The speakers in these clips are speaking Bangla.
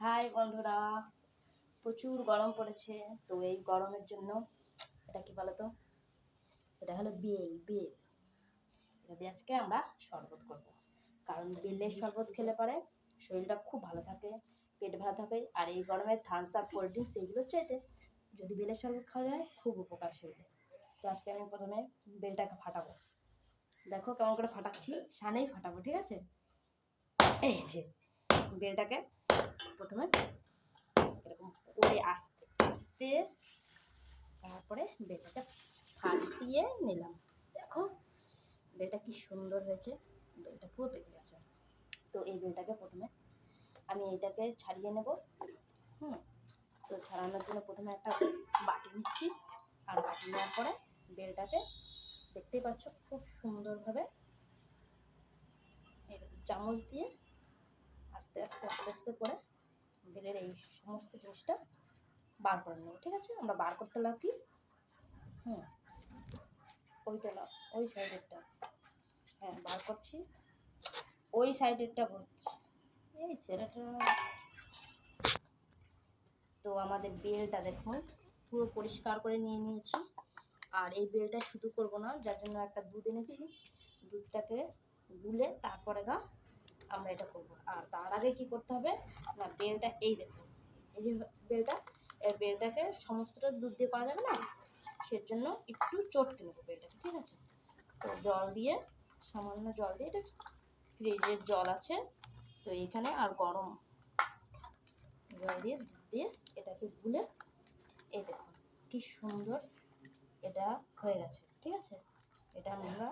হাই বন্ধুরা, প্রচুর গরম পড়েছে, তো এই গরমের জন্য এটা কি বলতো? এটা হলো বেল বেল। এটা দিয়ে আজকে আমরা শরবত করব। কারণ বেলের শরবত খেলে পরে শরীরটা খুব ভালো থাকে, পেট ভালো থাকে, আর এই গরমে থামস আপ কোল্ড ড্রিঙ্কস এইগুলো চাইতে যদি বেলের শরবত খাওয়া যায়, খুব উপকার শরীরে। তো আজকে আমি প্রথমে বেলটাকে ফাটাবো। দেখো কেমন করে ফাটাচ্ছি, সানেই ফাটাবো, ঠিক আছে? এই যে। বেলটাকে প্রথমে এরকম করে আস্তে আস্তে তারপরে বেলটাকে ফাটিয়ে নিলাম। দেখো, বেলটা কি সুন্দর হয়েছে। বেলটা পুরো পেকে গেছে। তো এই বেলটাকে প্রথমে আমি এইটাকে ছাড়িয়ে নেব। হুম, তো ছাড়ানোর জন্য প্রথমে একটা বাটি নিচ্ছি। আর বাটি নেওয়ার পরে বেলটাকে দেখতেই পাচ্ছ খুব সুন্দরভাবে চামচ দিয়ে আস্তে আস্তে আস্তে আস্তে করে বেলের এই সমস্ত জিনিসটা বার করে নেব, ঠিক আছে? আমরা বার করতে লাগি। হুম, ওইটা না ওই সাইডেরটা। হ্যাঁ বার করছি। ওই সাইডেরটা বলছি এই ছেলেটা। তো আমাদের বেলটা দেখুন, পুরো পরিষ্কার করে নিয়ে নিয়েছি। আর এই বেলটা শুধু করব না, যার জন্য একটা দুধ এনেছি। দুধটাকে গুলে তারপরে গা আমরা এটা করব। আর তার আগে কি করতে হবে? না বেলটা, এই দেখুন এই যে বেলটা, এই বেলটাকে সমস্তটা দুধ দিয়ে পাওয়া যাবে না? সেজন্য একটু চটকে নেব বেলটাকে, ঠিক আছে? তো জল দিয়ে, সামান্য জল দিয়ে, এটা ফ্রিজের জল আছে। তো এখানে আর গরম জল দিয়ে, দুধ দিয়ে এটাকে গুলে, এই দেখুন কি সুন্দর এটা হয়ে গেছে, ঠিক আছে? এটা আমরা,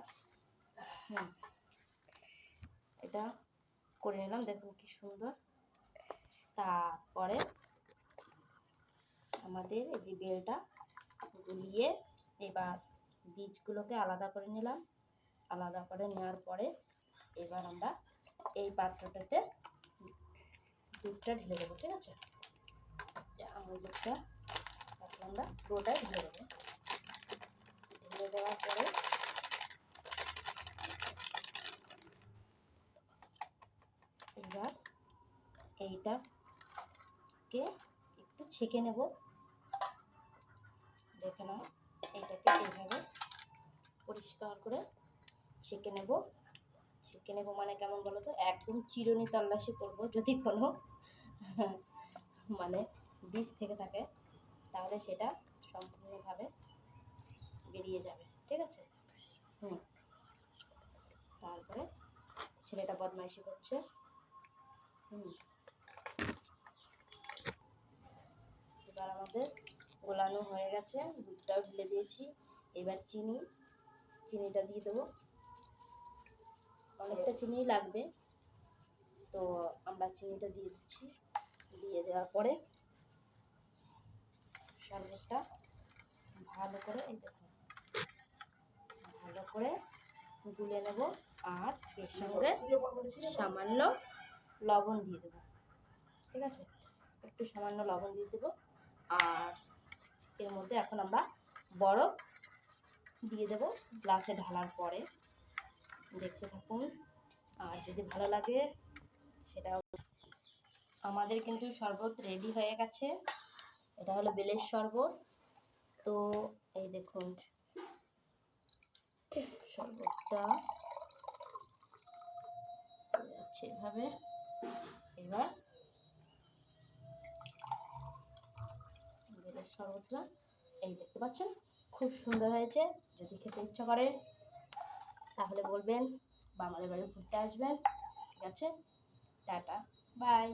হুম, এটা করে নিলাম। দেখুন কি সুন্দর। তারপরে আমাদের এই যে বেলটা গুলিয়ে এবার বীজগুলোকে আলাদা করে নিলাম। আলাদা করে নেওয়ার পরে এবার আমরা এই পাত্রটাতে দুধটা ঢেলে দেবো, ঠিক আছে? আমুল দুধটা আমরা পুরোটাই ঢেলে দেবো। ঢেলে দেওয়ার পরে এবার এইটাকে একটু ছেঁকে নেব। দেখে নাও, এইটাকে এইভাবে পরিষ্কার করে ছেঁকে নেব। ছেঁকে নেব মানে কেমন বলো তো, একদম চিরুনি তল্লাশি করব যদি কোনো মানে বীজ থেকে থাকে, তাহলে সেটা সম্পূর্ণভাবে বেরিয়ে যাবে, ঠিক আছে? হুম। তারপরে ছেলেটা বদমাইশি করছে। হুম। এবার আমাদের গোলানো হয়ে গেছে। দুধটাও ঢেলে দিয়েছি। এবার চিনি, চিনিটা দিয়ে দেবো। অনেকটা চিনি লাগবে। তো আমরা চিনিটা দিয়ে দিচ্ছি। দিয়ে দেওয়ার পরে শরবতটা ভালো করে এই দেখুন ভালো করে গুলে নেব আর এর সঙ্গে সামান্য লবণ দিয়ে দেবো। ঠিক আছে? একটু সামান্য লবণ দিয়ে দেবো। আর এর মধ্যে এখন আমরা বরফ দিয়ে দেবো গ্লাসে ঢালার পরে। দেখতে থাকুন। আর যদি ভালো লাগে, সেটাও আমাদের কিন্তু শরবত রেডি হয়ে গেছে। এটা হলো বেলের শরবত। তো এই দেখুন, শরবতটা এভাবে। এবার বেলের শরবতটা এই দেখতে পাচ্ছেন, খুব সুন্দর হয়েছে। যদি খেতে ইচ্ছা করে, তাহলে বলবেন বা আমাদের বাড়ি ঘুরতে আসবেন। ঠিক আছে? Tata, bye.